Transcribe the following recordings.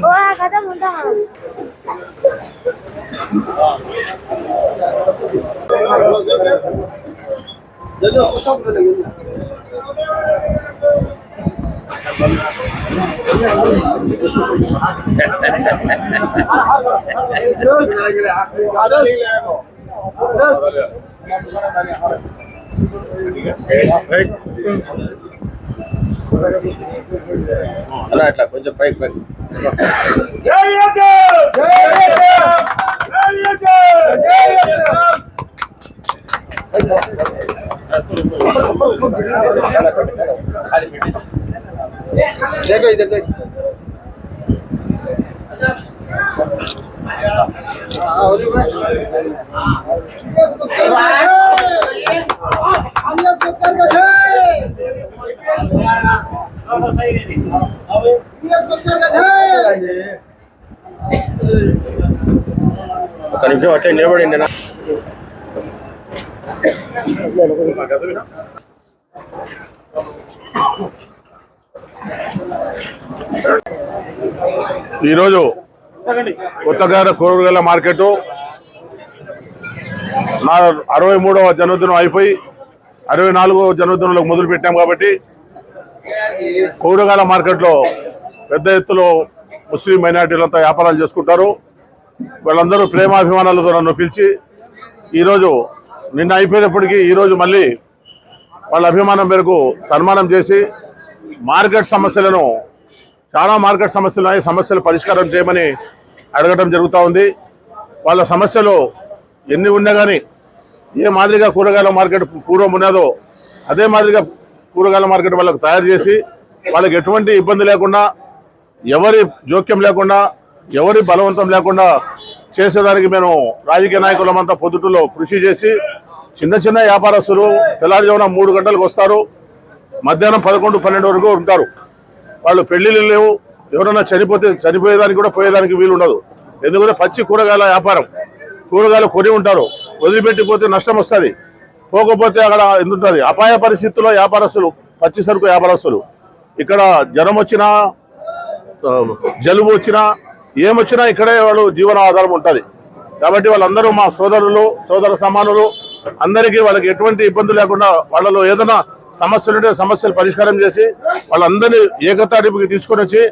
ఓ ఆ కథ ఉంటా అదే అలా అట్లా కొంచెం పైకి పైకి देखो इधर देख ఒక నిమిషం అట్టే నిలబడిండి నా ఈరోజు కొత్తగా కూరగాయల మార్కెట్ నా అరవై మూడవ జన్మదినం అయిపోయి అరవై నాలుగవ జన్మదినంలో మొదలు పెట్టాం కాబట్టి కూరగాయల మార్కెట్లో పెద్ద ఎత్తులో ముస్లిం మైనార్టీలంతా వ్యాపారాలు చేసుకుంటారు. వాళ్ళందరూ ప్రేమాభిమానాలతో నన్ను పిలిచి ఈరోజు నిన్న అయిపోయినప్పటికీ ఈరోజు మళ్ళీ వాళ్ళ అభిమానం మేరకు సన్మానం చేసి మార్కెట్ సమస్యలను చాలా మార్కెట్ సమస్యలు ఉన్నాయి. సమస్యలు పరిష్కారం చేయమని అడగడం జరుగుతూ ఉంది. వాళ్ళ సమస్యలు ఎన్ని ఉన్నా కానీ ఏ మాదిరిగా కూరగాయల మార్కెట్ పూర్వం ఉన్నదో అదే మాదిరిగా కూరగాయల మార్కెట్ వాళ్ళకు తయారు చేసి వాళ్ళకి ఎటువంటి ఇబ్బంది లేకుండా ఎవరి జోక్యం లేకుండా ఎవరి బలవంతం లేకుండా చేసేదానికి మేము రాజకీయ నాయకులమంతా పొద్దుటలో కృషి చేసి చిన్న చిన్న వ్యాపారస్తులు తెల్లారుజామున మూడు గంటలకు వస్తారు. మధ్యాహ్నం పదకొండు పన్నెండు వరకు ఉంటారు. వాళ్ళు పెళ్ళిళ్ళు లేవు. ఎవరైనా చనిపోతే చనిపోయేదానికి కూడా పోయేదానికి వీలు ఉండదు ఎందుకంటే పచ్చి కూరగాయల వ్యాపారం. కూరగాయలు కొని ఉంటారు. వదిలిపెట్టిపోతే నష్టం వస్తుంది. పోకపోతే అక్కడ ఎందుంటుంది? అపాయ పరిస్థితుల్లో వ్యాపారస్తులు పచ్చి సరుకు వ్యాపారస్తులు. ఇక్కడ జ్వరం వచ్చినా జలుబు వచ్చినా ఏమొచ్చినా ఇక్కడే వాళ్ళు జీవన ఆధారం ఉంటుంది. కాబట్టి వాళ్ళందరూ మా సోదరులు సోదర సమానులు అందరికీ వాళ్ళకి ఎటువంటి ఇబ్బంది లేకుండా వాళ్ళలో ఏదైనా సమస్యలు సమస్యలు పరిష్కారం చేసి వాళ్ళందరినీ ఏకతాటిపుకి తీసుకొని వచ్చి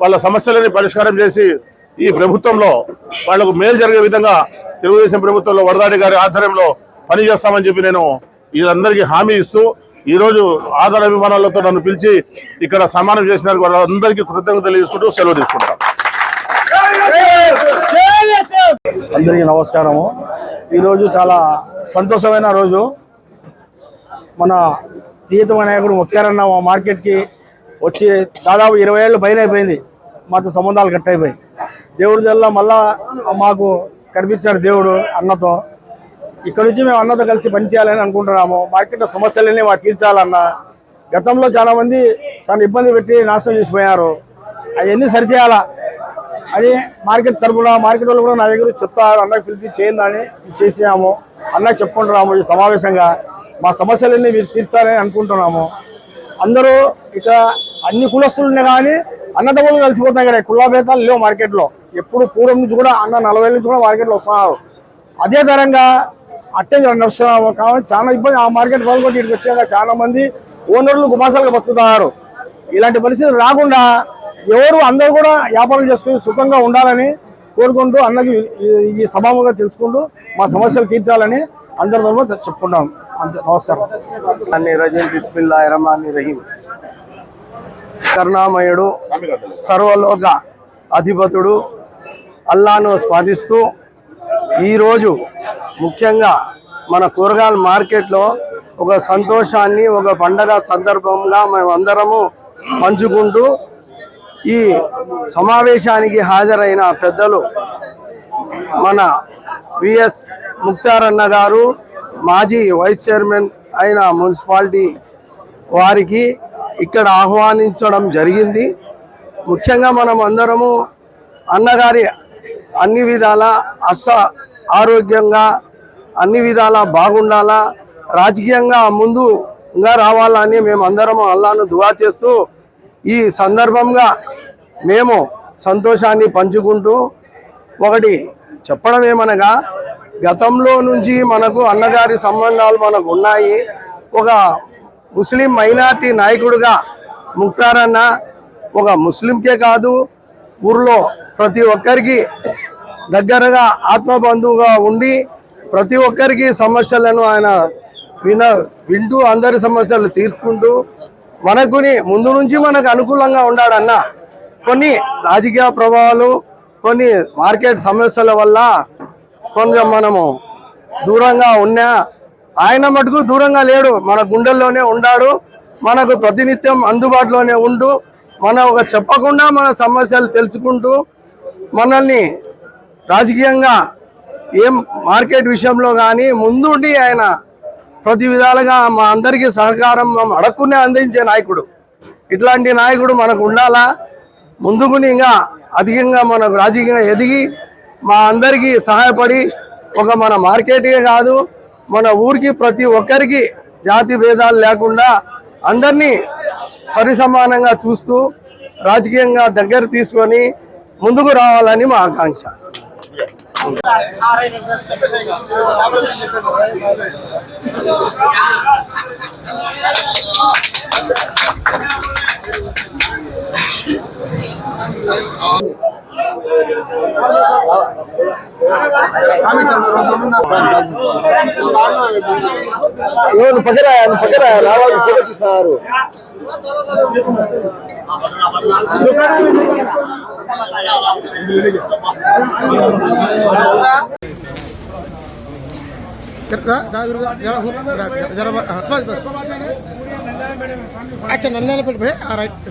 వాళ్ళ సమస్యలని పరిష్కారం చేసి ఈ ప్రభుత్వంలో వాళ్ళకు మేలు జరిగే విధంగా తెలుగుదేశం ప్రభుత్వంలో వరదాడి గారి ఆధ్వర్యంలో పనిచేస్తామని చెప్పి నేను వీళ్ళందరికీ హామీ ఇస్తూ ఈరోజు ఆధార అభిమానాలతో నన్ను పిలిచి ఇక్కడ సమానం చేసిన వాళ్ళందరికీ కృతజ్ఞతలు తెలియజేసుకుంటూ సెలవు తీసుకుంటాను అందరికీ నమస్కారము. ఈరోజు చాలా సంతోషమైన రోజు. మన ప్రియతమ నాయకుడు ముఖ్యారన్న మా మార్కెట్కి వచ్చి దాదాపు ఇరవై ఏళ్ళు పైన అయిపోయింది. మాతో సంబంధాలు కట్ అయిపోయి. దేవుడి వల్ల మళ్ళా మాకు కనిపించాడు దేవుడు అన్నతో. ఇక్కడ నుంచి మేము అన్నతో కలిసి పనిచేయాలని అనుకుంటున్నాము. మార్కెట్లో సమస్యలన్నీ మాకు తీర్చాలన్న. గతంలో చాలామంది చాలా ఇబ్బంది పెట్టి నాశనం చేసిపోయారు. అవన్నీ సరిచేయాలా? అని మార్కెట్ తరపున మార్కెట్ వాళ్ళు కూడా నా దగ్గర చెప్తారు. అన్నకు పిలిపి చేయండి అని చేసాము అన్నకు చెప్పుకుంటున్నాము ఈ సమావేశంగా. మా సమస్యలన్నీ మీరు తీర్చాలని అనుకుంటున్నాము. అందరూ ఇక్కడ అన్ని కులస్తులు ఉన్నాయి కానీ అన్నదమ్ములు కలిసిపోతున్నాయి ఇక్కడ. కులాభేదాలు లేవు మార్కెట్లో. ఎప్పుడు పూర్వం నుంచి కూడా అన్న నలభై నుంచి కూడా మార్కెట్లో వస్తున్నారు. అదే తరంగా అట్టే నడుస్తున్నాము కాబట్టి చాలా ఇబ్బంది. ఆ మార్కెట్ పాల్గొని ఇక్కడికి వచ్చాక చాలా మంది ఓనర్లు గుమాసాలుగా బతుకుతున్నారు. ఇలాంటి పరిస్థితి రాకుండా ఎవరు అందరూ కూడా వ్యాపారం చేసుకుని సుఖంగా ఉండాలని కోరుకుంటూ అన్నకి ఈ- సభాముగా తెలుసుకుంటూ మా సమస్యలు తీర్చాలని అందరి తరఫున చెప్పుకుంటాం అంతే నమస్కారం. అన్ని రజీం బిస్మిల్లా రహమాన్ రహీం. కరుణామయుడు సర్వలోక అధిపతుడు అల్లాను స్మరిస్తూ ఈరోజు ముఖ్యంగా మన కూరగాయల మార్కెట్లో ఒక సంతోషాన్ని ఒక పండగ సందర్భంగా మేమందరము పంచుకుంటూ ఈ సమావేశానికి హాజరైన పెద్దలు మన విఎస్ ముక్తారన్న గారు మాజీ వైస్ చైర్మన్ అయిన మున్సిపాలిటీ వారికి ఇక్కడ ఆహ్వానించడం జరిగింది. ముఖ్యంగా మనం అందరము అన్నగారి అన్ని విధాల అష్ట ఆరోగ్యంగా అన్ని విధాల బాగుండాలా రాజకీయంగా ముందుగా రావాలని మేము అందరము అల్లాను దువా చేస్తూ ఈ సందర్భంగా మేము సంతోషాన్ని పంచుకుంటూ ఒకటి చెప్పడం ఏమనగా గతంలో నుంచి మనకు అన్నగారి సంబంధాలు మనకు ఉన్నాయి. ఒక ముస్లిం మైనార్టీ నాయకుడిగా ముక్తారన్న ఒక ముస్లింకే కాదు ఊర్లో ప్రతి ఒక్కరికి దగ్గరగా ఆత్మబంధువుగా ఉండి ప్రతి ఒక్కరికి సమస్యలను ఆయన విన వింటూ అందరి సమస్యలు తీర్చుకుంటూ మనకుని ముందు నుంచి మనకు అనుకూలంగా ఉండాడన్న కొన్ని రాజకీయ ప్రభావాలు కొన్ని మార్కెట్ సమస్యల వల్ల కొంచెం మనము దూరంగా ఉన్నా ఆయన మటుకు దూరంగా లేడు. మన గుండెల్లోనే ఉన్నాడు మనకు ప్రతినిత్యం అందుబాటులోనే ఉంటూ మన ఒక చెప్పకుండా మన సమస్యలు తెలుసుకుంటూ మనల్ని రాజకీయంగా ఏం మార్కెట్ విషయంలో కానీ ముందుండి ఆయన ప్రతి విధాలుగా మా అందరికీ సహకారం అడగకునే అందించే నాయకుడు. ఇట్లాంటి నాయకుడు మనకు ఉండాలా? ముందుకుని ఇంకా అధికంగా మనకు రాజకీయంగా ఎదిగి మా అందరికీ సహాయపడి ఒక మన మార్కెట్కే కాదు మన ఊరికి ప్రతి ఒక్కరికి జాతి భేదాలు లేకుండా అందరినీ సరి సమానంగా చూస్తూ రాజకీయంగా దగ్గర తీసుకొని ముందుకు రావాలని మా ఆకాంక్ష. నువ్వు పక్కన నువ్వు పక్కన రావాలి ఫోటో తీస్తున్నారు अच्छा नंद्याला पेठ రైట్